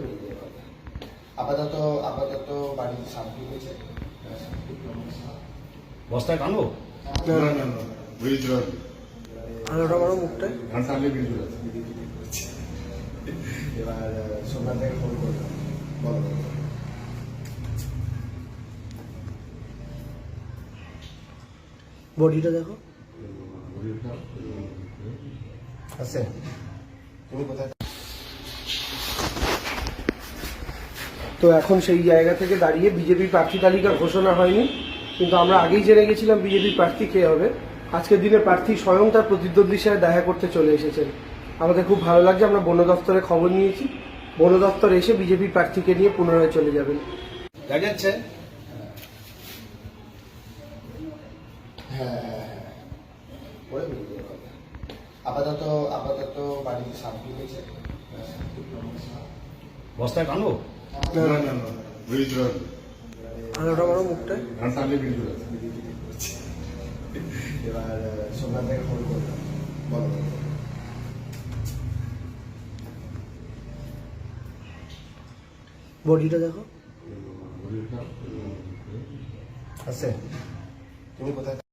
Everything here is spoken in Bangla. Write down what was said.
বেরিয়ে যাবে আপাতত আপাতত বাড়িতে বস্তায় টানবো না না না মুখটা এবার থেকে ফোন করলাম বলো। বডিটা দেখো। আছে। তুমি কোথায়? তো এখন সেই জায়গা থেকে দাঁড়িয়ে বিজেপি প্রার্থী তালিকা ঘোষণা হয়নি কিন্তু আমরা আগেই জেনে গেছিলাম বিজেপি প্রার্থী কে হবে। আজকের দিনে প্রার্থী স্বয়ং তার প্রতিদ্বন্দ্বীর সাথে দেখা করতে চলে এসেছেন। আমাদের খুব ভালো লাগছে আমরা বন দপ্তরে খবর নিয়েছি। বন দপ্তর এসে বিজেপি প্রার্থীকে নিয়ে পুনরায় চলে যাবেন। যাচ্ছে। হ্যাঁ বেরিয়ে যাবে আপাতত আপাতত বাড়িতে সাপ ঢুকেছে বস্তায় না না না ব্রিজ রোড আলোটা বড় মুখটা? ঘণ্টা আগে ব্রিজ এবার সোমবার থেকে ফোন করলাম। বলো বডিটা দেখো। আছে তুমি কোথায়?